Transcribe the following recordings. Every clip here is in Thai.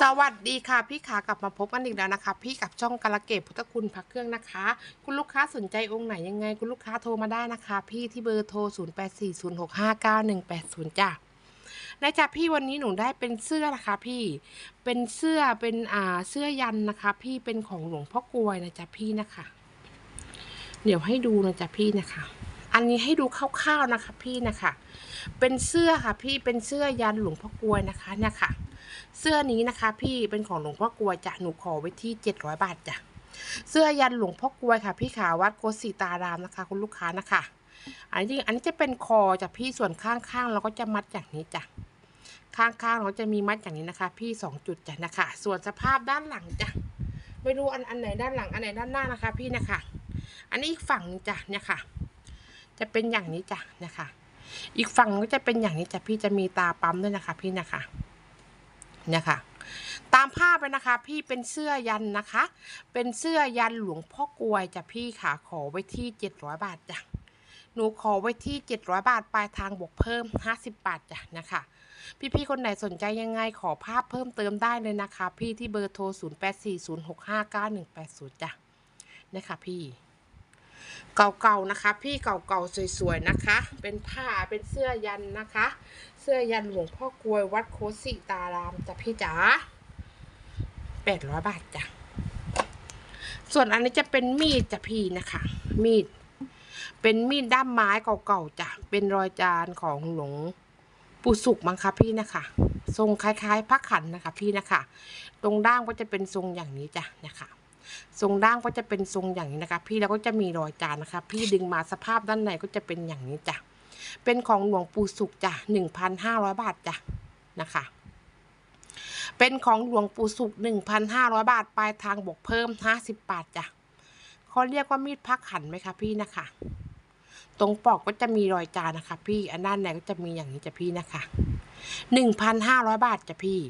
สวัสดีค่ะ พี่ขากลับมาพบกันอีกแล้วนะคะ พี่กับช่องกาลเกตพุทธคุณพักเครื่องนะคะ คุณลูกค้าสนใจองค์ไหนยังไง คุณลูกค้าโทรมาได้นะคะ พี่ที่เบอร์โทร 0840659180 จ้ะและจ้ะพี่วันนี้หนูได้เป็นเสื้อนะคะพี่เป็นเสื้อเป็นอ่าเสื้อยันนะคะ พี่เป็นของหลวงพ่อกลวยนะจ๊ะพี่นะคะ เดี๋ยวให้ดูนะจ๊ะพี่นะคะ อันนี้ให้ดูคร่าวๆนะคะ พี่นะคะ เป็นเสื้อค่ะ พี่เป็นเสื้อยันหลวงพ่อกลวยนะคะเนี่ยค่ะ เสื้อนี้นะคะ พี่เป็นของหลวงพ่อกลวยจ้ะหนูขอไว้ที่เจ็ดร้อยบาทจ้ะเสื้อยันหลวงพ่อกลวยค่ะ พี่ขาวัดโกสิตารามนะคะ คุณลูกค้านะคะ อันนี้อันนี้จะเป็นคอจ้ะพี่ส่วนข้างๆเราก็จะมัดอย่างนี้จ้ะข้างๆเราจะมีมัดอย่างนี้นะคะ พี่สองจุดจ้ะนะคะ ส่วนสภาพด้านหลังจ้ะไม่รู้อันอันไหนด้านหลังอันไหนด้านหน้านะคะ พี่นะคะ อันนี้อีกฝั่งนึงจ้ะเนี่ยค่ะ จะเป็นอย่างนี้จ้ะนะคะ อีกฝั่งก็จะเป็นอย่างนี้จ้ะพี่จะมีตาปั๊มด้วยนะคะ พี่นะคะ เนี่ยค่ะ ตามภาพเลยนะคะ พี่เป็นเสื้อยันนะคะ เป็นเสื้อยันหลวงพ่อกลวยจ้ะพี่ขาขอไว้ที่เจ็ดร้อยบาทจ้ะหนูขอไว้ที่เจ็ดร้อยบาท ปลายทางบวกเพิ่มห้าสิบบาทจ้ะนะคะ พี่ๆ คนไหนสนใจยังไงขอภาพเพิ่มเติมได้เลยนะคะ พี่ที่เบอร์โทร 0 8 4 0 6 5 9 1 8 0 จ้ะนะคะพี่ เก่าๆนะคะ พี่เก่าๆสวยๆนะคะ เป็นผ้าเป็นเสื้อยันนะคะ เสื้อยันหลวงพ่อกลวยวัดโคสิตารามจ้ะพี่จ๋าแปดร้อยบาทจ้ะส่วนอันนี้จะเป็นมีดจ้ะพี่นะคะ มีด เป็นมีดด้ามไม้เก่าๆจ้ะเป็นรอยจานของหลวงปู่สุกมั้งคะพี่นะคะ ทรงคล้ายๆพระขันนะคะ พี่นะคะ ตรงด้างก็จะเป็นทรงอย่างนี้จ้ะนะคะ ทรงด้างก็จะเป็นทรงอย่างนี้นะคะ พี่แล้วก็จะมีรอยจานนะคะ พี่ดึงมาสภาพด้านในก็จะเป็นอย่างนี้จ้ะเป็นของหลวงปู่สุขจ้ะหนึ่งพันห้าร้อยบาทจ้ะนะคะ เป็นของหลวงปู่สุขหนึ่งพันห้าร้อยบาทปลายทางบวกเพิ่มห้าสิบบาทจ้ะเขาเรียกว่ามีดพักขันไหมคะพี่นะคะ ตรงปอกก็จะมีรอยจานนะคะ พี่อันด้านในก็จะมีอย่างนี้จ้ะพี่นะคะหนึ่งพันห้าร้อยบาทจ้ะพี่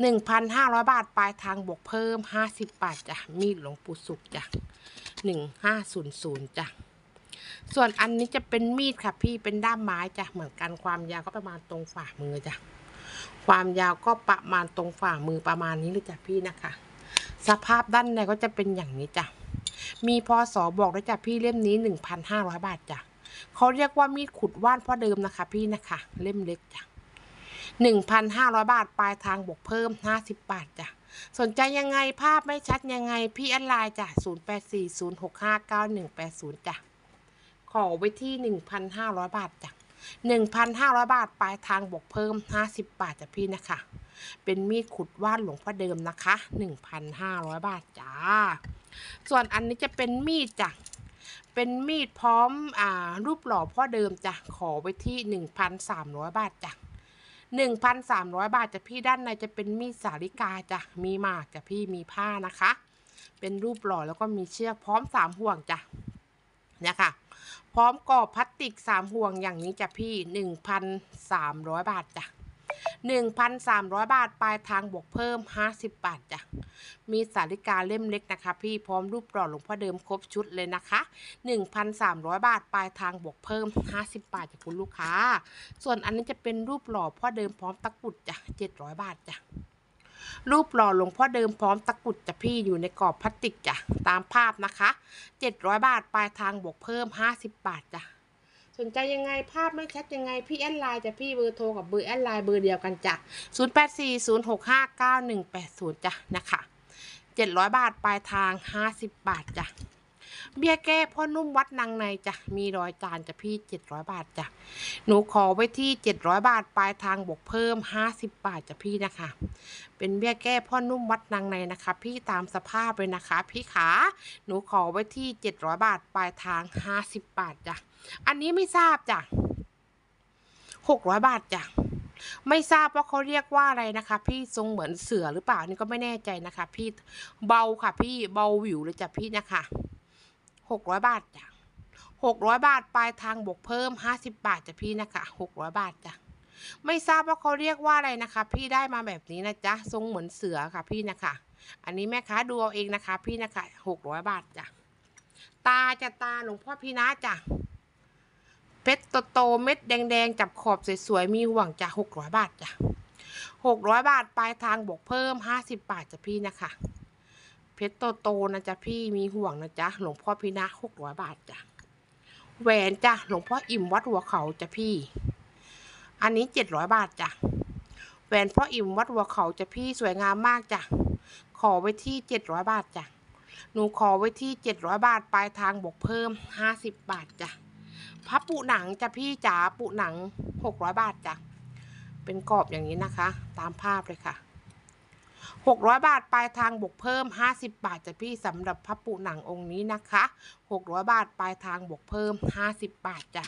หนึ่งพันห้าร้อยบาท ปลายทางบวกเพิ่มห้าสิบบาทจ้ะ มีดหลวงปู่สุขจ้ะหนึ่งห้าศูนย์ศูนย์จ้ะ ส่วนอันนี้จะเป็นมีดค่ะพี่เป็นด้ามไม้จ้ะ เหมือนกันความยาวก็ประมาณตรงฝ่ามือจ้ะ ความยาวก็ประมาณตรงฝ่ามือประมาณนี้เลยจ้ะพี่นะคะ สภาพด้านในก็จะเป็นอย่างนี้จ้ะ มีพศบอกด้วยจ้ะพี่เล่มนี้หนึ่งพันห้าร้อยบาทจ้ะเขาเรียกว่ามีดขุดว่านพ่อเดิมนะคะ พี่นะคะ เล่มเล็กจ้ะ หนึ่งพันห้าร้อยบาท ปลายทางบวกเพิ่มห้าสิบบาทจ้ะ สนใจยังไงภาพไม่ชัดยังไง พี่แอดไลน์จ้ะศูนย์แปดสี่ศูนย์หกห้าเก้าหนึ่งแปดศูนย์จ้ะ ขอไว้ที่หนึ่งพันห้าร้อยบาทจ้ะหนึ่งพันห้าร้อยบาท ปลายทางบวกเพิ่มห้าสิบบาทจ้ะพี่นะคะ เป็นมีดขุดว่านหลวงพ่อเดิมนะคะหนึ่งพันห้าร้อยบาทจ้า ส่วนอันนี้จะเป็นมีดจ้ะเป็นมีดพร้อมอ่ารูปหล่อพ่อเดิมจ้ะ ขอไว้ที่หนึ่งพันสามร้อยบาทจ้ะ หนึ่งพันสามร้อยบาทจะพี่ด้านในจะเป็นมีดสาริกาจ้ะมีหมากจ้ะพี่มีผ้านะคะ เป็นรูปหล่อแล้วก็มีเชือกพร้อมสามห่วงจ้ะเนี่ยค่ะ พร้อมกรอบพลาสติกสามห่วงอย่างนี้จ้ะพี่หนึ่งพันสามร้อยบาทจ้ะ หนึ่งพันสามร้อยบาท ปลายทางบวกเพิ่มห้าสิบบาทจ้ะ มีสาริกาเล่มเล็กนะคะ พี่พร้อมรูปหล่อหลวงพ่อเดิมครบชุดเลยนะคะหนึ่งพันสามร้อยบาท ปลายทางบวกเพิ่มห้าสิบบาทจากคุณลูกค้า ส่วนอันนี้จะเป็นรูปหล่อพ่อเดิมพร้อมตะกรุดจ้ะเจ็ดร้อยบาทจ้ะรูปหล่อหลวงพ่อเดิมพร้อมตะกรุดจ้ะพี่อยู่ในกรอบพลาสติกจ้ะตามภาพนะคะเจ็ดร้อยบาทปลายทางบวกเพิ่มห้าสิบบาทจ้ะ สนใจยังไงภาพไม่ชัดยังไงพี่แอดไลน์จะพี่เบอร์โทรกับเบอร์แอดไลน์เบอร์เดียวกันจ้ะศูนย์แปดสี่ศูนย์หกห้าเก้าหนึ่งแปดศูนย์จ้ะนะคะเจ็ดร้อยบาทปลายทางห้าสิบบาทจ้ะ เบี้ยแก้พ่อนุ่มวัดนางในจ้ะมีรอยจานจ้ะพี่เจ็ดร้อยบาทจ้ะหนูขอไว้ที่เจ็ดร้อยบาทปลายทางบวกเพิ่มห้าสิบบาทจ้ะพี่นะคะ เป็นเบี้ยแก้พ่อนุ่มวัดนางในนะคะ พี่ตามสภาพเลยนะคะ พี่ขาหนูขอไว้ที่เจ็ดร้อยบาทปลายทางห้าสิบบาทจ้ะอันนี้ไม่ทราบจ้ะหกร้อยบาทจ้ะไม่ทราบว่าเขาเรียกว่าอะไรนะคะ พี่ทรงเหมือนเสือหรือเปล่านี่ก็ไม่แน่ใจนะคะ พี่เบาค่ะ พี่เบาวิวเลยจ้ะพี่นะคะ หกร้อยบาทจ้ะหกร้อยบาทปลายทางบวกเพิ่มห้าสิบบาทจ้ะพี่นะคะหกร้อยบาทจ้ะไม่ทราบว่าเขาเรียกว่าอะไรนะคะ พี่ได้มาแบบนี้นะจ๊ะทรงเหมือนเสือค่ะพี่นะคะ อันนี้แม่ค้าดูเอาเองนะคะ พี่นะคะหกร้อยบาทจ้ะตาจะตาหลวงพ่อพี่นะจ้ะเพชรโตๆเม็ดแดงๆจับขอบสวยๆมีห่วงจ้ะหกร้อยบาทจ้ะหกร้อยบาทปลายทางบวกเพิ่มห้าสิบบาทจ้ะพี่นะคะ เพชรโตโตๆนะจ๊ะพี่มีห่วงนะจ๊ะหลวงพ่อพินะหกร้อยบาทจ้ะแหวนจ้ะหลวงพ่ออิ่มวัดหัวเขาจ้ะพี่ อันนี้เจ็ดร้อยบาทจ้ะแหวนพ่ออิ่มวัดหัวเขาจ้ะพี่สวยงามมากจ้ะขอไว้ที่เจ็ดร้อยบาทจ้ะหนูขอไว้ที่เจ็ดร้อยบาทปลายทางบวกเพิ่มห้าสิบบาทจ้ะพับปุหนังจ้ะพี่จ๋าปุหนังหกร้อยบาทจ้ะเป็นกรอบอย่างนี้นะคะ ตามภาพเลยค่ะ หกร้อยบาทปลายทางบวกเพิ่มห้าสิบบาทจ้ะพี่สำหรับพระปุหนังองค์นี้นะคะหกร้อยบาทปลายทางบวกเพิ่มห้าสิบบาทจ้ะ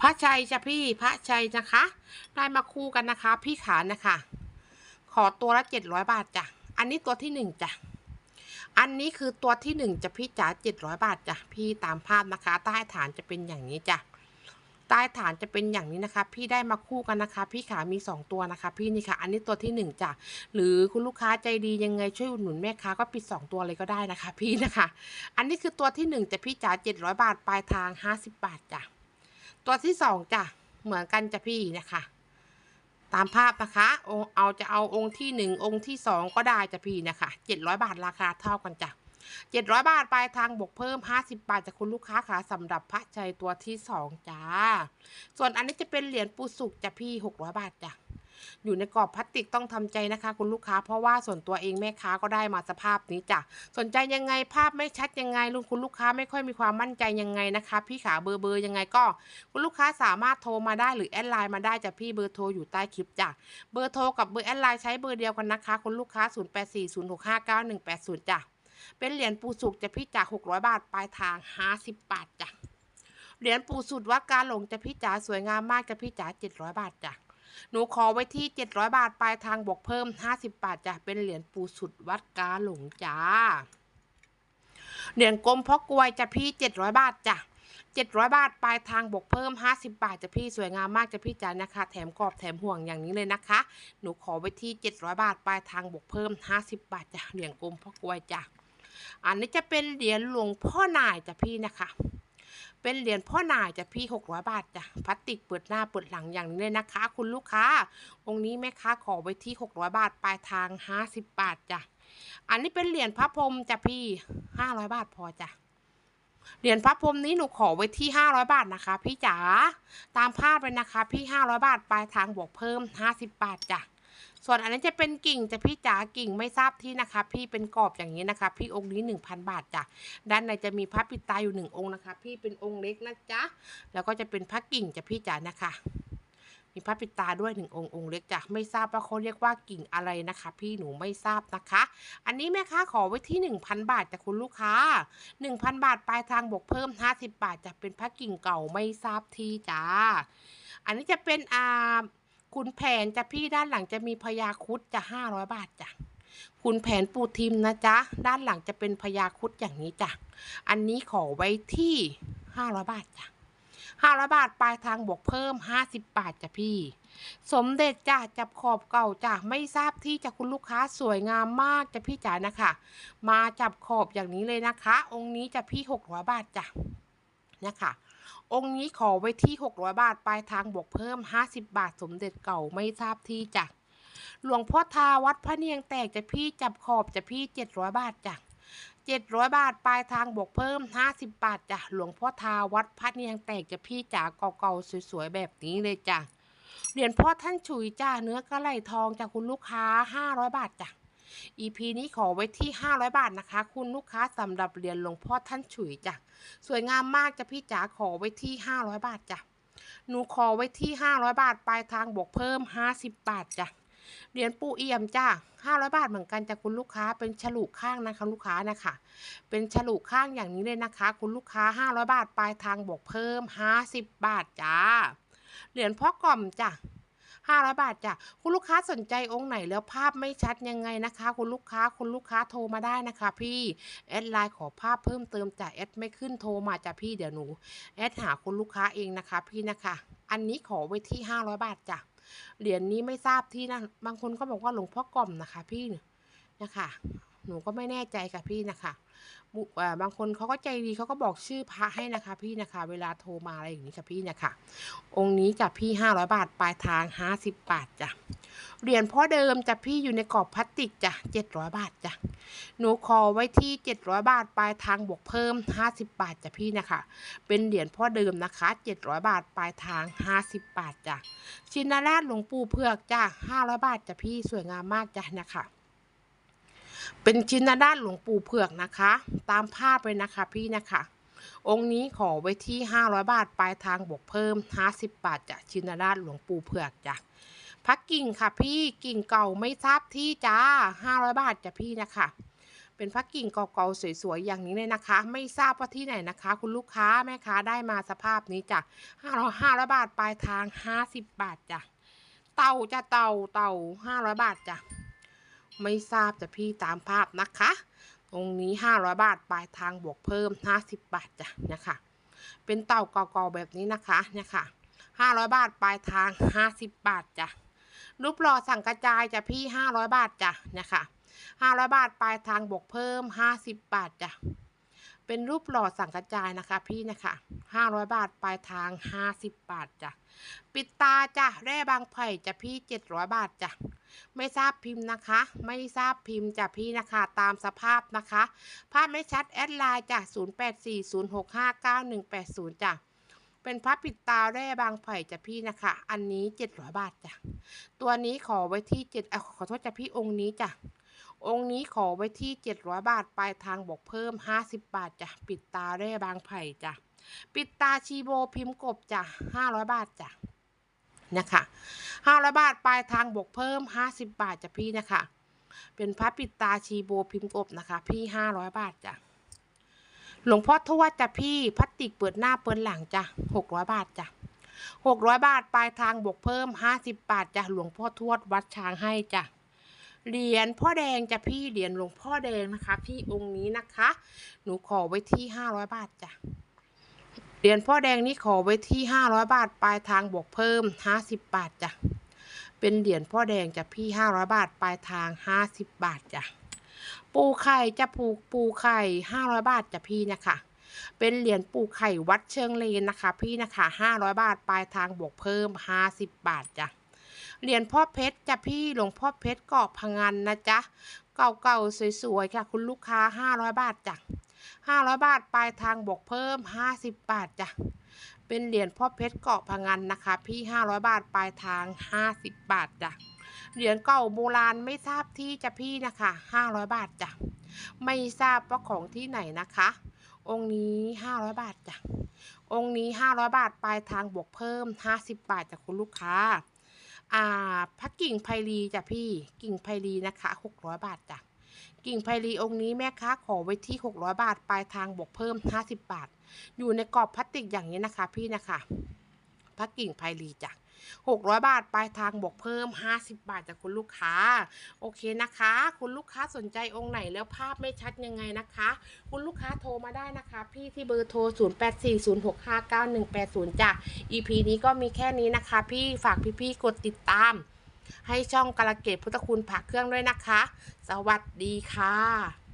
พระชัยจ้ะพี่พระชัยนะคะ ได้มาคู่กันนะคะ พี่ขานะคะ ขอตัวละเจ็ดร้อยบาทจ้ะอันนี้ตัวที่หนึ่งจ้ะอันนี้คือตัวที่หนึ่งจะพี่จ๋าเจ็ดร้อยบาทจ้ะพี่ตามภาพนะคะใต้ฐานจะเป็นอย่างนี้จ้ะ ใต้ฐานจะเป็นอย่างนี้นะคะ พี่ได้มาคู่กันนะคะ พี่ขามีสองตัวนะคะ พี่นี่ค่ะ อันนี้ตัวที่หนึ่งจ้ะหรือคุณลูกค้าใจดียังไงช่วยอุดหนุนแม่ค้าก็ปิด 2 ตัวเลยก็ได้นะคะ พี่นะคะ อันนี้คือตัวที่ 1จะพี่จ๋า700 บาทปลายทาง 50 บาทจ้ะตัวที่2จ้ะเหมือนกันจ้ะพี่นะคะ ตามภาพนะคะองเอาจะเอาองค์ที่ 1 องค์ที่ 2 ก็ได้จ้ะพี่นะคะ700 บาทราคาเท่ากันจ้ะ 700 บาทปลายทางบวกเพิ่ม 50 บาทจากคุณลูกค้าค่ะสำหรับพระชัยตัวที่ 2 จ้า ส่วนอันนี้จะเป็นเหรียญปูสุกจ้ะพี่ 600 บาทจ้ะอยู่ในกรอบพลาสติกต้องทำใจนะคะ คุณลูกค้าเพราะว่าส่วนตัวเองแม่ค้าก็ได้มาสภาพนี้จ้ะสนใจยังไงภาพไม่ชัดยังไงลุงคุณลูกค้าไม่ค่อยมีความมั่นใจยังไงนะคะ พี่ขาเบอร์เบอร์ยังไงก็ คุณลูกค้าสามารถโทรมาได้หรือแอดไลน์มาได้จ้ะพี่เบอร์โทรอยู่ใต้คลิปจ้ะเบอร์โทรกับเบอร์แอดไลน์ใช้เบอร์เดียวกันนะคะ คุณลูกค้า 0840659180จ้ะ เป็นเหรียญปูสุกจะพี่จ่า600บาท ปลายทาง50บาทจ้ะ เหรียญปูสุดวัดการหลงจะพี่จ๋าสวยงามมากจะพี่จ๋า700บาทจ้ะ หนูขอไว้ที่700บาท ปลายทางบวกเพิ่ม50บาทจ้ะ เป็นเหรียญปูสุดวัดกาหลงจ้า เหรียญกลมพ่อกลวยจะพี่700บาทจ้ะ700บาท ปลายทางบวกเพิ่ม50บาทจะพี่สวยงามมากจะพี่จ๋านะคะ แถมกรอบแถมห่วงอย่างนี้เลยนะคะ หนูขอไว้ที่700บาท ปลายทางบวกเพิ่ม50บาทจ้ะเหรียญกลมพ่อกลวยจ้ะ อันนี้จะเป็นเหรียญหลวงพ่อนายจ้ะพี่นะคะ เป็นเหรียญพ่อนายจ้ะพี่600บาทจ้ะพลาสติกเปิดหน้าเปิดหลังอย่างนี้เลยนะคะ คุณลูกค้า องค์นี้แม่ค้าขอไว้ที่600บาทปลายทาง50บบาทจ้ะอันนี้เป็นเหรียญพระพรหมจ้ะพี่500บาทพอจ้ะเหรียญพระพรหมนี้หนูขอไว้ที่500บาทนะคะ พี่จ๋าตามภาพเลยนะคะ พี่500บาทปลายทางบวกเพิ่ม50บาทจ้ะ ส่วนอันนี้จะเป็นกิ่งจะพี่จ๋ากิ่งไม่ทราบที่นะคะ พี่เป็นกรอบอย่างนี้นะคะ พี่องค์นี้ 1,000 บาทจ้ะด้านในจะมีพระปิดตาอยู่หนึ่งองค์นะคะ พี่เป็นองค์เล็กนะจ๊ะแล้วก็จะเป็นพระกิ่งจะพี่จ๋านะคะ มีพระปิดตาด้วยหนึ่งองค์องค์เล็กจ้ะไม่ทราบว่าเขาเรียกว่ากิ่งอะไรนะคะ พี่หนูไม่ทราบนะคะ อันนี้แม่ค้าขอไว้ที่ 1,000 บาทจากคุณลูกค้า 1,000 บาทปลายทางบวกเพิ่ม 50 บาทจะเป็นพระกิ่งเก่าไม่ทราบที่จ้าอันนี้จะเป็นอ่า คุณแผนจะพี่ด้านหลังจะมีพญาคุดจะ500บาทจ้ะคุณแผนปูทิมนะจ๊ะ ด้านหลังจะเป็นพญาคุดอย่างนี้จ้ะ อันนี้ขอไว้ที่500บาทจ้ะ500บาทปลายทางบวกเพิ่ม50บบาทจ้ะพี่ สมเด็จจ้ะจับขอบเก่าจ้ะไม่ทราบที่จะคุณลูกค้าสวยงามมากจ้ะพี่จ๋านะคะ มาจับขอบอย่างนี้เลยนะคะ องค์นี้จะพี่600บาทจ้ะนะคะ องค์นี้ขอไว้ที่ 600 บาท ปลายทางบวกเพิ่ม 50 บาท สมเด็จเก่าไม่ทราบที่จ้ะ หลวงพ่อทาวัดพระเนียงแตกจะพี่จับขอบจะพี่ 700 บาทจ้ะ700 บาท ปลายทางบวกเพิ่ม 50 บาทจ้ะ หลวงพ่อทาวัดพระเนียงแตกจะพี่จ๋าเก่าๆสวยๆแบบนี้เลยจ้ะ เหรียญพ่อท่านฉุยจ้าเนื้อกระไหลทองจากคุณลูกค้า 500 บาทจ้ะ EP นี้ขอไว้ที่ 500 บาทนะคะ คุณลูกค้าสำหรับเหรียญหลวงพ่อท่านฉุยจ้ะสวยงามมากจ้ะพี่จ๋าขอไว้ที่ 500 บาทจ้ะหนูขอไว้ที่ 500 บาทปลายทางบวกเพิ่ม 50 บาทจ้ะเหรียญปูเอี่ยมจ้า500 บาทเหมือนกันจากคุณลูกค้าเป็นฉลุข้างนะคะลูกค้านะคะ เป็นฉลุข้างอย่างนี้เลยนะคะ คุณลูกค้า 500 บาทปลายทางบวกเพิ่ม 50 บาทจ้า เหรียญพ่อกล่อมจ้ะ 500 บาทจ้ะคุณลูกค้าสนใจองค์ไหนแล้วภาพไม่ชัดยังไงนะคะ คุณลูกค้าคุณลูกค้าโทรมาได้นะคะ พี่แอดไลน์ขอภาพเพิ่มเติมจ้ะแอดไม่ขึ้นโทรมาจ้ะพี่เดี๋ยวหนูแอดหาคุณลูกค้าเองนะคะ พี่นะคะ อันนี้ขอไว้ที่ 500 บาทจ้ะเหรียญนี้ไม่ทราบที่นะบางคนก็บอกว่าหลวงพ่อกล่อมนะคะ พี่นะคะ หนูก็ไม่แน่ใจค่ะพี่นะคะบาบางคนเขาก็ใจดีเขาก็บอกชื่อพระให้นะคะ พี่นะคะ เวลาโทรมาอะไรอย่างนี้ค่ะพี่นะคะ องค์นี้จ้ะพี่ห้าร้อยบาทปลายทางห้าสิบบาทจ้ะเหรียญพ่อเดิมจ้ะพี่อยู่ในกรอบพลาสติกจ้ะเจ็ดร้อยบาทจ้ะหนูขอไว้ที่เจ็ดร้อยบาทปลายทางบวกเพิ่มห้าสิบบาทจ้ะพี่นะคะ เป็นเหรียญพ่อเดิมนะคะเจ็ดร้อยบาทปลายทางห้าสิบบาทจ้ะชินราชหลวงปู่เผือกจ้ะห้าร้อยบาทจ้ะพี่สวยงามมากจ้ะนะคะ เป็นชินราชหลวงปู่เผือกนะคะ ตามภาพเลยนะคะพี่นะคะ องค์นี้ขอไว้ที่ 500 บาท ปลายทางบวกเพิ่ม 50 บาทจากชินราชหลวงปู่เผือกจ้ะพักกิ่งค่ะพี่กิ่งเก่าไม่ทราบที่จ้า 500 บาทจ้ะพี่นะคะเป็นพักกิ่งเก่าๆสวยๆอย่างนี้เลยนะคะ ไม่ทราบว่าที่ไหนนะคะ คุณลูกค้าแม่ค้าได้มาสภาพนี้จ้ะ500 500บาทปลายทาง50บาทจ้ะเต่าจะเต่าเต่า500บาทจ้ะ ไม่ทราบจะพี่ตามภาพนะคะ ตรงนี้ 500 บาทปลายทางบวกเพิ่ม 50 บาทจ้ะเนี่ยค่ะ เป็นเต่าก่าๆแบบนี้นะคะเนี่ยค่ะ 500 บาทปลายทาง 50 บาทจ้ะรูปหล่อสั่งกระจายจ้ะพี่ 500 บาทจ้ะเนี่ยค่ะ 500 บาทปลายทางบวกเพิ่ม 50 บาทจ้ะเป็นรูปหล่อสั่งกระจายนะคะ พี่นะคะ500 บาทปลายทาง 50 บาทจ้ะ ปิดตาจ้ะแร่บางไผ่จ้ะพี่ 700 บาทจ้ะ ไม่ทราบพิมพ์นะคะ ไม่ทราบพิมพ์จ้ะพี่นะคะตามสภาพนะคะภาพไม่ชัดแอดไลน์จ้ะ0840659180จ้ะเป็นพับปิดตาแร่บางไผ่จ้ะพี่นะคะ อันนี้700บาทจ้ะตัวนี้ขอไว้ที่7อะขอโทษจ้ะพี่องค์นี้จ้ะองค์นี้ขอไว้ที่700บาทปลายทางบอกเพิ่ม50บาทจ้ะปิดตาแร่บางไผ่จ้ะปิดตาชีโบพิมพ์กบจ้ะ500บาทจ้ะ นะคะ500บาทปลายทางบวกเพิ่ม50บาทจ้ะพี่นะคะ เป็นพระปิดตาชีโบพิมพ์กบนะคะ พี่500บาทจ้ะหลวงพ่อทวดจ้ะพี่พลาสติกเปิดหน้าเปิดหลังจ้ะ600บาทจ้ะ600บาทปลายทางบวกเพิ่ม50บาทจ้ะหลวงพ่อทวดวัดช้างให้จ้ะเหรียญพ่อแดงจ้ะพี่เหรียญหลวงพ่อแดงนะคะ พี่องค์นี้นะคะ หนูขอไว้ที่500บาทจ้ะ เหรียญพ่อแดงนี่ขอไว้ที่500บาท ปลายทางบวกเพิ่ม50บบาทจ้ะ เป็นเหรียญพ่อแดงจ้ะพี่500บาท ปลายทาง50บบาทจ้ะ ปูไข่จะปูปูไข่500บาทจ้ะพี่นะคะ เป็นเหรียญปูไข่วัดเชิงเลนนะคะ พี่นะคะ500บาท ปลายทางบวกเพิ่ม50บบาทจ้ะ เหรียญพ่อเพชรจ้ะพี่หลวงพ่อเพชรเกาะพังงันนะจ๊ะ เก่าๆสวยๆค่ะคุณลูกค้า500บาทจ้ะ 500 บาท ปลายทางบวกเพิ่ม 50 บาทจ้ะ เป็นเหรียญพ่อเพชรเกาะพังงันนะคะ พี่ 500 บาท ปลายทาง 50 บาทจ้ะ เหรียญเก่าโบราณไม่ทราบที่จะพี่นะคะ 500 บาทจ้ะ ไม่ทราบว่าของที่ไหนนะคะ องค์นี้ 500 บาทจ้ะ องค์นี้ 500 บาท ปลายทางบวกเพิ่ม 50 บาทจากคุณลูกค้าอ่าพักกิ่งไพลีจ้ะพี่กิ่งไพลีนะคะ 600 บาทจ้ะ กิ่งไพลีองค์นี้แม่ค้าขอไว้ที่ 600 บาท ปลายทางบวกเพิ่ม 50 บาท อยู่ในกรอบพลาสติกอย่างนี้นะคะ พี่นะคะพักกิ่งไพลีจ้ะ600 บาท ปลายทางบวกเพิ่ม 50 บาทจากคุณลูกค้า โอเคนะคะ คุณลูกค้าสนใจองค์ไหนแล้วภาพไม่ชัดยังไงนะคะ คุณลูกค้าโทรมาได้นะคะ พี่ที่เบอร์โทร 0840659180จ้ะ EP นี้ก็มีแค่นี้นะคะ พี่ฝากพี่ๆกดติดตาม ให้ช่องกาลเกตพุทธคุณผักเครื่องด้วยนะคะ สวัสดีค่ะ